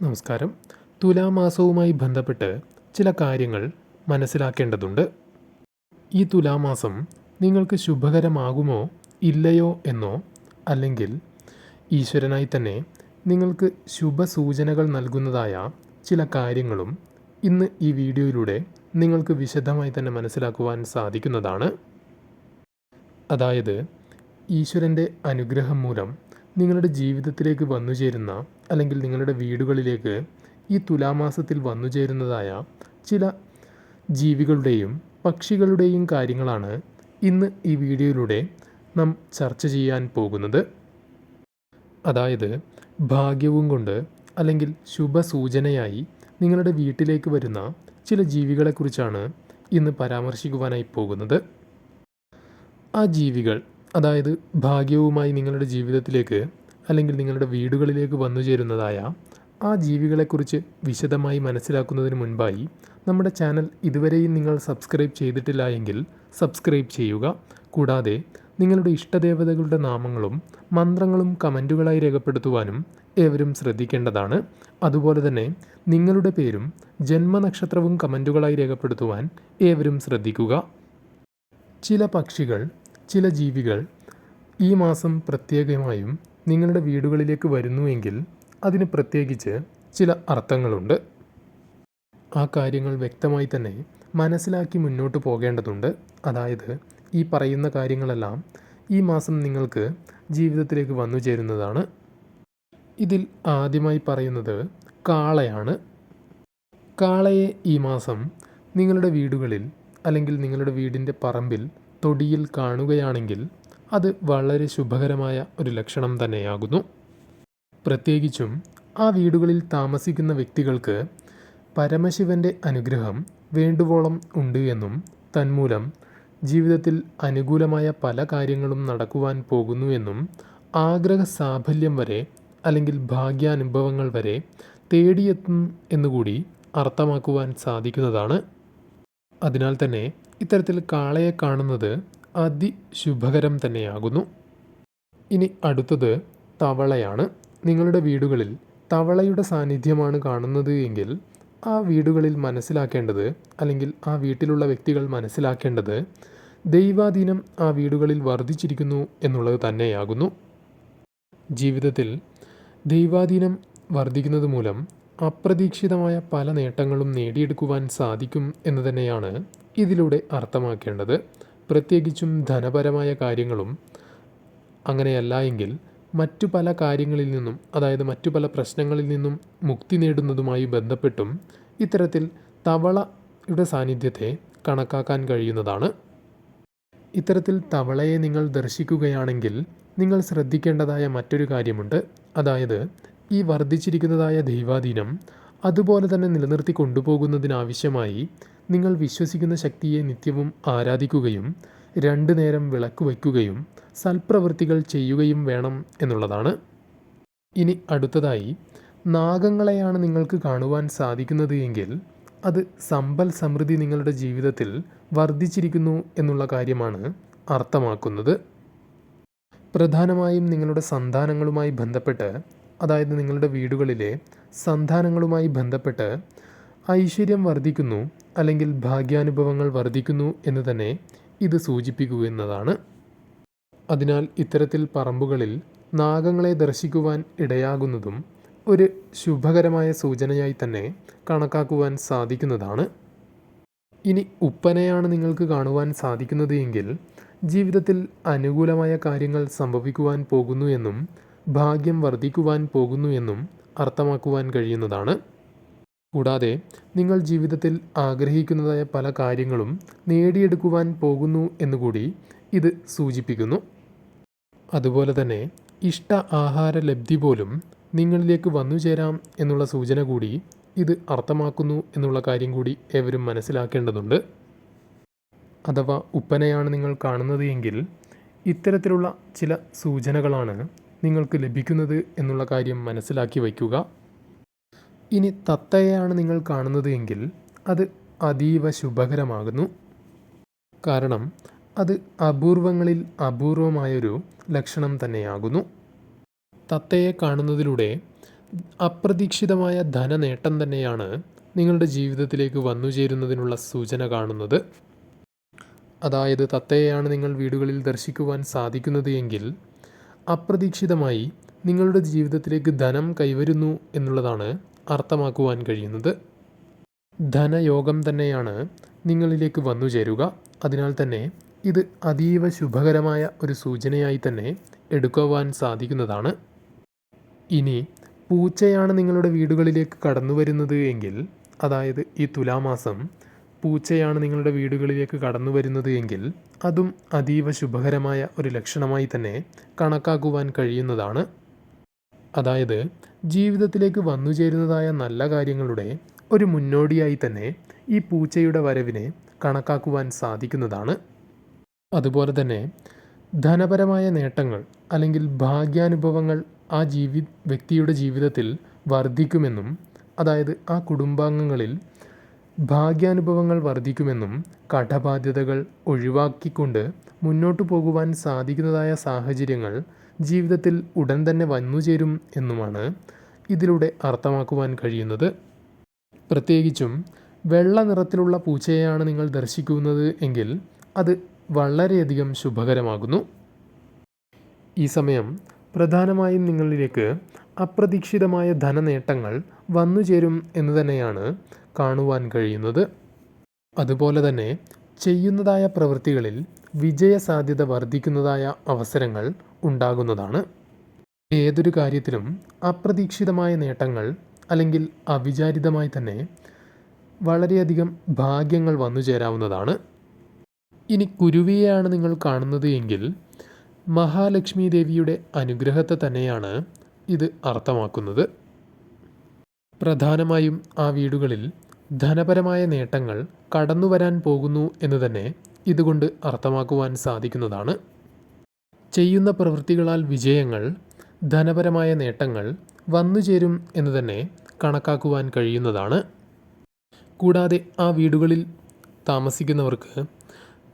നമസ്കാരം. തുലാമാസവുമായി ബന്ധപ്പെട്ട് ചില കാര്യങ്ങൾ മനസ്സിലാക്കേണ്ടതുണ്ട്. ഈ തുലാമാസം നിങ്ങൾക്ക് ശുഭകരമാകുമോ ഇല്ലയോ എന്നോ അല്ലെങ്കിൽ ഈശ്വരനായി തന്നെ നിങ്ങൾക്ക് ശുഭസൂചനകൾ നൽകുന്നതായ ചില കാര്യങ്ങളും ഇന്ന് ഈ വീഡിയോയിലൂടെ നിങ്ങൾക്ക് വിശദമായി തന്നെ മനസ്സിലാക്കുവാൻ സാധിക്കുന്നതാണ്. അതായത് ഈശ്വരന്റെ അനുഗ്രഹം മൂലം നിങ്ങളുടെ ജീവിതത്തിലേക്ക് വന്നുചേരുന്ന അല്ലെങ്കിൽ നിങ്ങളുടെ വീടുകളിലേക്ക് ഈ തുലാമാസത്തിൽ വന്നുചേരുന്നതായ ചില ജീവികളുടെയും പക്ഷികളുടെയും കാര്യങ്ങളാണ് ഇന്ന് ഈ വീഡിയോയിലൂടെ നാം ചർച്ച ചെയ്യാൻ പോകുന്നത്. അതായത് ഭാഗ്യവും കൊണ്ട് അല്ലെങ്കിൽ ശുഭസൂചനയായി നിങ്ങളുടെ വീട്ടിലേക്ക് വരുന്ന ചില ജീവികളെക്കുറിച്ചാണ് ഇന്ന് പരാമർശിക്കുവാനായി പോകുന്നത്. ആ ജീവികൾ അതായത് ഭാഗ്യവുമായി നിങ്ങളുടെ ജീവിതത്തിലേക്ക് അല്ലെങ്കിൽ നിങ്ങളുടെ വീടുകളിലേക്ക് വന്നു ചേരുന്നതായ ആ ജീവികളെക്കുറിച്ച് വിശദമായി മനസ്സിലാക്കുന്നതിന് മുൻപായി നമ്മുടെ ചാനൽ ഇതുവരെയും നിങ്ങൾ സബ്സ്ക്രൈബ് ചെയ്തിട്ടില്ല എങ്കിൽ സബ്സ്ക്രൈബ് ചെയ്യുക. കൂടാതെ നിങ്ങളുടെ ഇഷ്ടദേവതകളുടെ നാമങ്ങളും മന്ത്രങ്ങളും കമന്റുകളായി രേഖപ്പെടുത്തുവാനും ഏവരും ശ്രദ്ധിക്കേണ്ടതാണ്. അതുപോലെ തന്നെ നിങ്ങളുടെ പേരും ജന്മനക്ഷത്രവും കമന്റുകളായി രേഖപ്പെടുത്തുവാൻ ഏവരും ശ്രദ്ധിക്കുക. ചില പക്ഷികൾ ചില ജീവികൾ ഈ മാസം പ്രത്യേകമായും നിങ്ങളുടെ വീടുകളിലേക്ക് വരുന്നുവെങ്കിൽ അതിന് പ്രത്യേകിച്ച് ചില അർത്ഥങ്ങളുണ്ട്. ആ കാര്യങ്ങൾ വ്യക്തമായി തന്നെ മനസ്സിലാക്കി മുന്നോട്ട് പോകേണ്ടതുണ്ട്. അതായത് ഈ പറയുന്ന കാര്യങ്ങളെല്ലാം ഈ മാസം നിങ്ങൾക്ക് ജീവിതത്തിലേക്ക് വന്നു ചേരുന്നതാണ്. ഇതിൽ ആദ്യമായി പറയുന്നത് കാളയാണ്. കാളയെ ഈ മാസം നിങ്ങളുടെ വീടുകളിൽ അല്ലെങ്കിൽ നിങ്ങളുടെ വീടിന്റെ പറമ്പിൽ തൊടിയിൽ കാണുകയാണെങ്കിൽ അത് വളരെ ശുഭകരമായ ഒരു ലക്ഷണം തന്നെയാകുന്നു. പ്രത്യേകിച്ചും ആ വീടുകളിൽ താമസിക്കുന്ന വ്യക്തികൾക്ക് പരമശിവന്റെ അനുഗ്രഹം വേണ്ടുവോളം ഉണ്ട് എന്നും തന്മൂലം ജീവിതത്തിൽ അനുകൂലമായ പല കാര്യങ്ങളും നടക്കുവാൻ പോകുന്നു എന്നും ആഗ്രഹ സാഫല്യം വരെ അല്ലെങ്കിൽ ഭാഗ്യാനുഭവങ്ങൾ വരെ തേടിയെത്തും എന്നുകൂടി അർത്ഥമാക്കുവാൻ സാധിക്കുന്നതാണ്. അതിനാൽ തന്നെ ഇത്തരത്തിൽ കാളയെ കാണുന്നത് അതിശുഭകരം തന്നെയാകുന്നു. ഇനി അടുത്തത് തവളയാണ്. നിങ്ങളുടെ വീടുകളിൽ തവളയുടെ സാന്നിധ്യമാണ് കാണുന്നത് എങ്കിൽ ആ വീടുകളിൽ മനസ്സിലാക്കേണ്ടത് അല്ലെങ്കിൽ ആ വീട്ടിലുള്ള വ്യക്തികൾ മനസ്സിലാക്കേണ്ടത് ദൈവാധീനം ആ വീടുകളിൽ വർദ്ധിച്ചിരിക്കുന്നു എന്നുള്ളത് തന്നെയാകുന്നു. ജീവിതത്തിൽ ദൈവാധീനം വർദ്ധിക്കുന്നത് മൂലം അപ്രതീക്ഷിതമായ പല നേട്ടങ്ങളും നേടിയെടുക്കുവാൻ സാധിക്കും എന്ന് തന്നെയാണ് ഇതിലൂടെ അർത്ഥമാക്കേണ്ടത്. പ്രത്യേകിച്ചും ധനപരമായ കാര്യങ്ങളും അങ്ങനെയല്ല എങ്കിൽ മറ്റു പല കാര്യങ്ങളിൽ നിന്നും അതായത് മറ്റു പല പ്രശ്നങ്ങളിൽ നിന്നും മുക്തി നേടുന്നതുമായി ബന്ധപ്പെട്ടും ഇത്തരത്തിൽ തവളയുടെ സാന്നിധ്യത്തെ കണക്കാക്കാൻ കഴിയുന്നതാണ്. ഇത്തരത്തിൽ തവളയെ നിങ്ങൾ ദർശിക്കുകയാണെങ്കിൽ നിങ്ങൾ ശ്രദ്ധിക്കേണ്ടതായ മറ്റൊരു കാര്യമുണ്ട്. അതായത് ഈ വർദ്ധിച്ചിരിക്കുന്നതായ ദൈവാധീനം അതുപോലെ തന്നെ നിലനിർത്തി കൊണ്ടുപോകുന്നതിനാവശ്യമായി നിങ്ങൾ വിശ്വസിക്കുന്ന ശക്തിയെ നിത്യവും ആരാധിക്കുകയും രണ്ടു നേരം വിളക്ക് വയ്ക്കുകയും സൽപ്രവൃത്തികൾ ചെയ്യുകയും വേണം എന്നുള്ളതാണ്. ഇനി അടുത്തതായി നാഗങ്ങളെയാണ് നിങ്ങൾക്ക് കാണുവാൻ സാധിക്കുന്നത് എങ്കിൽ അത് സമ്പൽ സമൃദ്ധി നിങ്ങളുടെ ജീവിതത്തിൽ വർദ്ധിച്ചിരിക്കുന്നു എന്നുള്ള കാര്യമാണ് അർത്ഥമാക്കുന്നത്. പ്രധാനമായും നിങ്ങളുടെ സന്താനങ്ങളുമായി ബന്ധപ്പെട്ട് അതായത് നിങ്ങളുടെ വീടുകളിലെ സന്താനങ്ങളുമായി ബന്ധപ്പെട്ട് ഐശ്വര്യം വർദ്ധിക്കുന്നു അല്ലെങ്കിൽ ഭാഗ്യാനുഭവങ്ങൾ വർദ്ധിക്കുന്നു എന്ന് തന്നെ ഇത് സൂചിപ്പിക്കുന്നതാണ് അതിനാൽ ഇത്തരത്തിൽ പറമ്പുകളിൽ നാഗങ്ങളെ ദർശിക്കുവാൻ ഇടയാകുന്നതും ഒരു ശുഭകരമായ സൂചനയായി തന്നെ കണക്കാക്കുവാൻ സാധിക്കുന്നതാണ്. ഇനി ഉപ്പനെയാണ് നിങ്ങൾക്ക് കാണുവാൻ സാധിക്കുന്നത് എങ്കിൽ ജീവിതത്തിൽ അനുകൂലമായ കാര്യങ്ങൾ സംഭവിക്കുവാൻ പോകുന്നു എന്നും ഭാഗ്യം വർദ്ധിക്കുവാൻ പോകുന്നു എന്നും അർത്ഥമാക്കുവാൻ കഴിയുന്നതാണ്. കൂടാതെ നിങ്ങൾ ജീവിതത്തിൽ ആഗ്രഹിക്കുന്നതായ പല കാര്യങ്ങളും നേടിയെടുക്കുവാൻ പോകുന്നു എന്നുകൂടി ഇത് സൂചിപ്പിക്കുന്നു. അതുപോലെ തന്നെ ഇഷ്ട ആഹാര ലബ്ധി പോലും നിങ്ങളിലേക്ക് വന്നു ചേരാം എന്നുള്ള സൂചന കൂടി ഇത് അർത്ഥമാക്കുന്നു എന്നുള്ള കാര്യം കൂടി എവരും മനസ്സിലാക്കേണ്ടതുണ്ട്. അഥവാ ഉപ്പനയാണ് നിങ്ങൾ കാണുന്നത് എങ്കിൽ ഇത്തരത്തിലുള്ള ചില സൂചനകളാണ് നിങ്ങൾക്ക് ലഭിക്കുന്നത് എന്നുള്ള കാര്യം മനസ്സിലാക്കി വയ്ക്കുക. ഇനി തത്തയെയാണ് നിങ്ങൾ കാണുന്നത് എങ്കിൽ അത് അതീവ ശുഭകരമാകുന്നു. കാരണം അത് അപൂർവങ്ങളിൽ അപൂർവമായൊരു ലക്ഷണം തന്നെയാകുന്നു. തത്തയെ കാണുന്നതിലൂടെ അപ്രതീക്ഷിതമായ ധനനേട്ടം തന്നെയാണ് നിങ്ങളുടെ ജീവിതത്തിലേക്ക് വന്നു ചേരുന്നതിനുള്ള സൂചന കാണുന്നത്. അതായത് തത്തയെയാണ് നിങ്ങൾ വീടുകളിൽ ദർശിക്കുവാൻ സാധിക്കുന്നത് എങ്കിൽ അപ്രതീക്ഷിതമായി നിങ്ങളുടെ ജീവിതത്തിലേക്ക് ധനം കൈവരുന്നു എന്നുള്ളതാണ് അർത്ഥമാക്കുവാൻ കഴിയുന്നത്. ധനയോഗം തന്നെയാണ് നിങ്ങളിലേക്ക് വന്നു ചേരുക. അതിനാൽ തന്നെ ഇത് അതീവ ശുഭകരമായ ഒരു സൂചനയായി തന്നെ എടുക്കുവാൻ സാധിക്കുന്നതാണ്. ഇനി പൂച്ചയാണ് നിങ്ങളുടെ വീടുകളിലേക്ക് കടന്നു വരുന്നത് എങ്കിൽ അതായത് ഈ തുലാമാസം പൂച്ചയാണ് നിങ്ങളുടെ വീടുകളിലേക്ക് കടന്നു വരുന്നത് എങ്കിൽ അതും അതീവ ശുഭകരമായ ഒരു ലക്ഷണമായി തന്നെ കണക്കാക്കുവാൻ കഴിയുന്നതാണ്. അതായത് ജീവിതത്തിലേക്ക് വന്നുചേരുന്നതായ നല്ല കാര്യങ്ങളുടെ ഒരു മുന്നോടിയായി തന്നെ ഈ പൂച്ചയുടെ വരവിനെ കണക്കാക്കുവാൻ സാധിക്കുന്നതാണ്. അതുപോലെ തന്നെ ധനപരമായ നേട്ടങ്ങൾ അല്ലെങ്കിൽ ഭാഗ്യാനുഭവങ്ങൾ ആ ജീവി വ്യക്തിയുടെ ജീവിതത്തിൽ വർദ്ധിക്കുമെന്നും അതായത് ആ കുടുംബാംഗങ്ങളിൽ ഭാഗ്യാനുഭവങ്ങൾ വർദ്ധിക്കുമെന്നും കടബാധ്യതകൾ ഒഴിവാക്കിക്കൊണ്ട് മുന്നോട്ടു പോകുവാൻ സാധിക്കുന്നതായ സാഹചര്യങ്ങൾ ജീവിതത്തിൽ ഉടൻ തന്നെ വന്നുചേരും എന്നുമാണ് ഇതിലൂടെ അർത്ഥമാക്കുവാൻ കഴിയുന്നത്. പ്രത്യേകിച്ചും വെള്ള നിറത്തിലുള്ള പൂച്ചയെയാണ് നിങ്ങൾ ദർശിക്കുന്നത് എങ്കിൽ അത് വളരെയധികം ശുഭകരമാകുന്നു. ഈ സമയം പ്രധാനമായും നിങ്ങളിലേക്ക് അപ്രതീക്ഷിതമായ ധനനേട്ടങ്ങൾ വന്നു ചേരും എന്ന് തന്നെയാണ് കാണുവാൻ കഴിയുന്നത്. അതുപോലെ തന്നെ ചെയ്യുന്നതായ പ്രവൃത്തികളിൽ വിജയസാധ്യത വർദ്ധിക്കുന്നതായ അവസരങ്ങൾ ഉണ്ടാകുന്നതാണ്. ഏതൊരു കാര്യത്തിലും അപ്രതീക്ഷിതമായ നേട്ടങ്ങൾ അല്ലെങ്കിൽ അവിചാരിതമായി തന്നെ വളരെയധികം ഭാഗ്യങ്ങൾ വന്നു ചേരാവുന്നതാണ്. ഇനി കുരുവിയെയാണ് നിങ്ങൾ കാണുന്നത് എങ്കിൽ മഹാലക്ഷ്മി ദേവിയുടെ അനുഗ്രഹത്തെ തന്നെയാണ് ഇത് അർത്ഥമാക്കുന്നത്. പ്രധാനമായും ആ വീടുകളിൽ ധനപരമായ നേട്ടങ്ങൾ കടന്നു വരാൻ പോകുന്നു എന്ന് തന്നെ ഇതുകൊണ്ട് അർത്ഥമാക്കുവാൻ സാധിക്കുന്നതാണ്. ചെയ്യുന്ന പ്രവൃത്തികളാൽ വിജയങ്ങൾ ധനപരമായ നേട്ടങ്ങൾ വന്നുചേരും എന്ന് തന്നെ കണക്കാക്കുവാൻ കഴിയുന്നതാണ്. കൂടാതെ ആ വീടുകളിൽ താമസിക്കുന്നവർക്ക്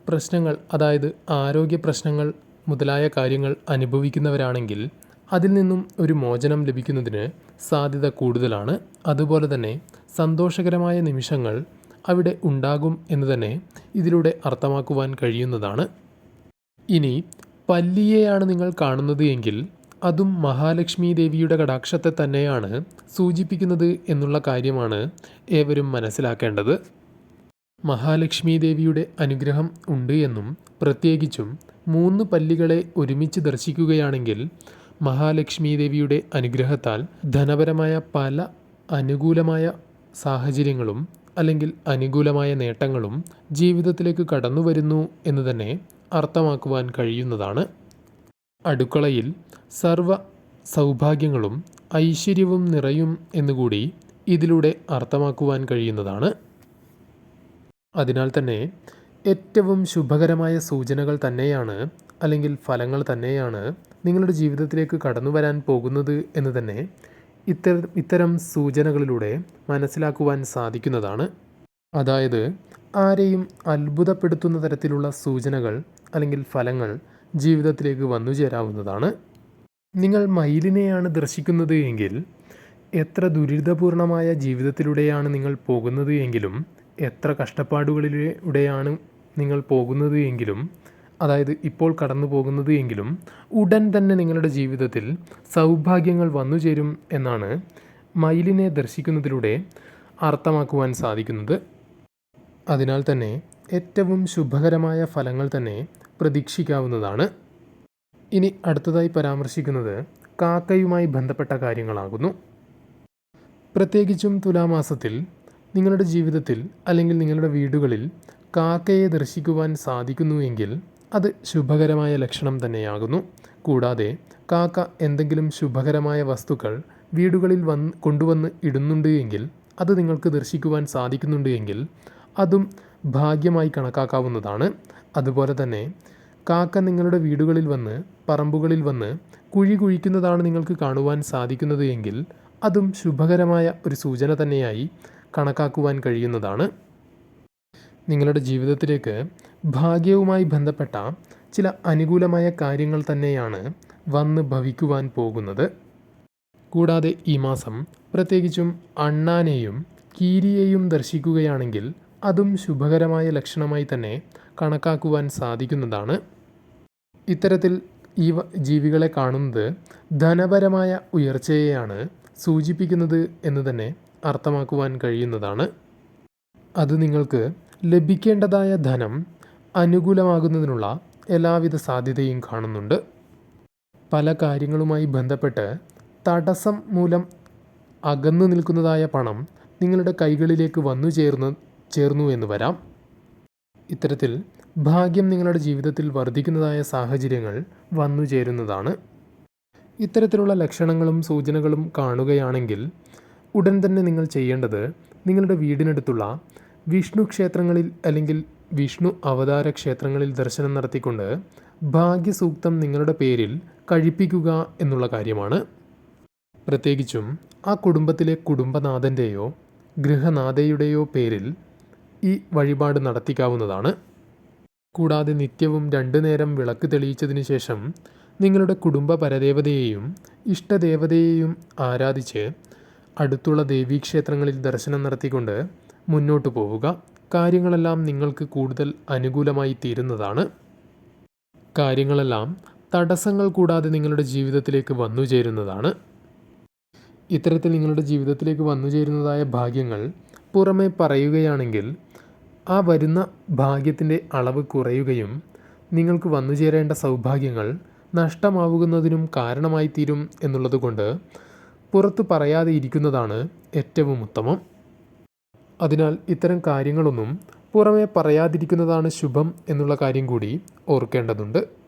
പ്രശ്നങ്ങൾ അതായത് ആരോഗ്യ പ്രശ്നങ്ങൾ മുതലായ കാര്യങ്ങൾ അനുഭവിക്കുന്നവരാണെങ്കിൽ അതിൽ നിന്നും ഒരു മോചനം ലഭിക്കുന്നതിന് സാധ്യത കൂടുതലാണ്. അതുപോലെ തന്നെ സന്തോഷകരമായ നിമിഷങ്ങൾ അവിടെ ഉണ്ടാകും എന്ന് തന്നെ ഇതിലൂടെ അർത്ഥമാക്കുവാൻ കഴിയുന്നതാണ്. ഇനി പല്ലിയെയാണ് നിങ്ങൾ കാണുന്നത് എങ്കിൽ അതും മഹാലക്ഷ്മി ദേവിയുടെ കടാക്ഷത്തെ തന്നെയാണ് സൂചിപ്പിക്കുന്നത് എന്നുള്ള കാര്യമാണ് ഏവരും മനസ്സിലാക്കേണ്ടത്. മഹാലക്ഷ്മി ദേവിയുടെ അനുഗ്രഹം ഉണ്ട് എന്നും പ്രത്യേകിച്ചും മൂന്ന് പല്ലികളെ ഒരുമിച്ച് ദർശിക്കുകയാണെങ്കിൽ മഹാലക്ഷ്മി ദേവിയുടെ അനുഗ്രഹത്താൽ ധനപരമായ പല അനുകൂലമായ സാഹചര്യങ്ങളും അല്ലെങ്കിൽ അനുകൂലമായ നേട്ടങ്ങളും ജീവിതത്തിലേക്ക് കടന്നു വരുന്നു എന്ന് തന്നെ അർത്ഥമാക്കുവാൻ കഴിയുന്നതാണ്. അടുക്കളയിൽ സർവ സൗഭാഗ്യങ്ങളും ഐശ്വര്യവും നിറയും എന്നുകൂടി ഇതിലൂടെ അർത്ഥമാക്കുവാൻ കഴിയുന്നതാണ്. അതിനാൽ തന്നെ ഏറ്റവും ശുഭകരമായ സൂചനകൾ തന്നെയാണ് അല്ലെങ്കിൽ ഫലങ്ങൾ തന്നെയാണ് നിങ്ങളുടെ ജീവിതത്തിലേക്ക് കടന്നു വരാൻ പോകുന്നത് എന്ന് തന്നെ ഇത്തരം ഇത്തരം സൂചനകളിലൂടെ മനസ്സിലാക്കുവാൻ സാധിക്കുന്നതാണ്. അതായത് ആരെയും അത്ഭുതപ്പെടുത്തുന്ന തരത്തിലുള്ള സൂചനകൾ അല്ലെങ്കിൽ ഫലങ്ങൾ ജീവിതത്തിലേക്ക് വന്നു ചേരാവുന്നതാണ് നിങ്ങൾ മയിലിനെയാണ് ദർശിക്കുന്നത് എങ്കിൽ എത്ര ദുരിതപൂർണമായ ജീവിതത്തിലൂടെയാണ് നിങ്ങൾ പോകുന്നത് എങ്കിലും എത്ര കഷ്ടപ്പാടുകളിലൂടെയാണ് നിങ്ങൾ പോകുന്നത് എങ്കിലും അതായത് ഇപ്പോൾ കടന്നു പോകുന്നത് എങ്കിലും ഉടൻ തന്നെ നിങ്ങളുടെ ജീവിതത്തിൽ സൗഭാഗ്യങ്ങൾ വന്നു ചേരും എന്നാണ് മയിലിനെ ദർശിക്കുന്നതിലൂടെ അർത്ഥമാക്കുവാൻ സാധിക്കുന്നത്. അതിനാൽ തന്നെ ഏറ്റവും ശുഭകരമായ ഫലങ്ങൾ തന്നെ പ്രതീക്ഷിക്കാവുന്നതാണ്. ഇനി അടുത്തതായി പരാമർശിക്കുന്നത് കാക്കയുമായി ബന്ധപ്പെട്ട കാര്യങ്ങളാകുന്നു. പ്രത്യേകിച്ചും തുലാമാസത്തിൽ നിങ്ങളുടെ ജീവിതത്തിൽ അല്ലെങ്കിൽ നിങ്ങളുടെ വീടുകളിൽ കാക്കയെ ദർശിക്കുവാൻ സാധിക്കുന്നുവെങ്കിൽ അത് ശുഭകരമായ ലക്ഷണം തന്നെയാകുന്നു. കൂടാതെ കാക്ക എന്തെങ്കിലും ശുഭകരമായ വസ്തുക്കൾ വീടുകളിൽ വന്ന് കൊണ്ടുവന്ന് ഇടുന്നുണ്ട് എങ്കിൽ അത് നിങ്ങൾക്ക് ദർശിക്കുവാൻ സാധിക്കുന്നുണ്ട് എങ്കിൽ അതും ഭാഗ്യമായി കണക്കാക്കാവുന്നതാണ്. അതുപോലെ തന്നെ കാക്ക നിങ്ങളുടെ വീടുകളിൽ വന്ന് പറമ്പുകളിൽ വന്ന് കുഴി കുഴിക്കുന്നതാണ് നിങ്ങൾക്ക് കാണുവാൻ സാധിക്കുന്നത് എങ്കിൽ അതും ശുഭകരമായ ഒരു സൂചന തന്നെയായി കണക്കാക്കുവാൻ കഴിയുന്നതാണ്. നിങ്ങളുടെ ജീവിതത്തിലേക്ക് ഭാഗ്യവുമായി ബന്ധപ്പെട്ട ചില അനുകൂലമായ കാര്യങ്ങൾ തന്നെയാണ് വന്ന് ഭവിക്കുവാൻ പോകുന്നത്. കൂടാതെ ഈ മാസം പ്രത്യേകിച്ചും അണ്ണാനെയും കീരിയെയും ദർശിക്കുകയാണെങ്കിൽ അതും ശുഭകരമായ ലക്ഷണമായി തന്നെ കണക്കാക്കുവാൻ സാധിക്കുന്നതാണ്. ഇത്തരത്തിൽ ഈ ജീവികളെ കാണുന്നത് ധനപരമായ ഉയർച്ചയെയാണ് സൂചിപ്പിക്കുന്നത് എന്ന് തന്നെ അർത്ഥമാക്കുവാൻ കഴിയുന്നതാണ്. അത് നിങ്ങൾക്ക് ലഭിക്കേണ്ടതായ ധനം അനുകൂലമാകുന്നതിനുള്ള എല്ലാവിധ സാധ്യതയും കാണുന്നുണ്ട്. പല കാര്യങ്ങളുമായി ബന്ധപ്പെട്ട് തടസ്സം മൂലം അകന്നു നിൽക്കുന്നതായ പണം നിങ്ങളുടെ കൈകളിലേക്ക് വന്നു ചേർന്ന് ചേർന്നു എന്ന് വരാം. ഇത്തരത്തിൽ ഭാഗ്യം നിങ്ങളുടെ ജീവിതത്തിൽ വർദ്ധിക്കുന്നതായ സാഹചര്യങ്ങൾ വന്നു ചേരുന്നതാണ്. ഇത്തരത്തിലുള്ള ലക്ഷണങ്ങളും സൂചനകളും കാണുകയാണെങ്കിൽ ഉടൻ തന്നെ നിങ്ങൾ ചെയ്യേണ്ടത് നിങ്ങളുടെ വീടിനടുത്തുള്ള വിഷ്ണു ക്ഷേത്രങ്ങളിൽ അല്ലെങ്കിൽ വിഷ്ണു അവതാര ക്ഷേത്രങ്ങളിൽ ദർശനം നടത്തിക്കൊണ്ട് ഭാഗ്യസൂക്തം നിങ്ങളുടെ പേരിൽ കഴിപ്പിക്കുക എന്നുള്ള കാര്യമാണ്. പ്രത്യേകിച്ചും ആ കുടുംബത്തിലെ കുടുംബനാഥന്റെയോ ഗൃഹനാഥയുടെയോ പേരിൽ ഈ വഴിപാട് നടത്തിക്കാവുന്നതാണ്. കൂടാതെ നിത്യവും രണ്ടു നേരം വിളക്ക് തെളിയിച്ചതിന് ശേഷം നിങ്ങളുടെ കുടുംബ പരദേവതയെയും ഇഷ്ടദേവതയെയും ആരാധിച്ച് അടുത്തുള്ള ദേവീക്ഷേത്രങ്ങളിൽ ദർശനം നടത്തിക്കൊണ്ട് മുന്നോട്ട് പോവുക. കാര്യങ്ങളെല്ലാം നിങ്ങൾക്ക് കൂടുതൽ അനുകൂലമായി തീരുന്നതാണ്. കാര്യങ്ങളെല്ലാം തടസ്സങ്ങൾ കൂടാതെ നിങ്ങളുടെ ജീവിതത്തിലേക്ക് വന്നു ചേരുന്നതാണ്. ഇത്തരത്തിൽ നിങ്ങളുടെ ജീവിതത്തിലേക്ക് വന്നു ചേരുന്നതായ ഭാഗ്യങ്ങൾ പുറമെ പറയുകയാണെങ്കിൽ ആ വരുന്ന ഭാഗ്യത്തിന്റെ അളവ് കുറയുകയും നിങ്ങൾക്ക് വന്നു ചേരേണ്ട സൗഭാഗ്യങ്ങൾ നഷ്ടമാവുന്നതിനും കാരണമായി തീരും എന്നുള്ളതുകൊണ്ട് പുറത്തു പറയാതെ ഇരിക്കുന്നതാണ് ഏറ്റവും ഉത്തമം. അതിനാൽ ഇത്തരം കാര്യങ്ങളൊന്നും പുറമേ പറയാതിരിക്കുന്നതാണ് ശുഭം എന്നുള്ള കാര്യം കൂടി ഓർക്കേണ്ടതുണ്ട്.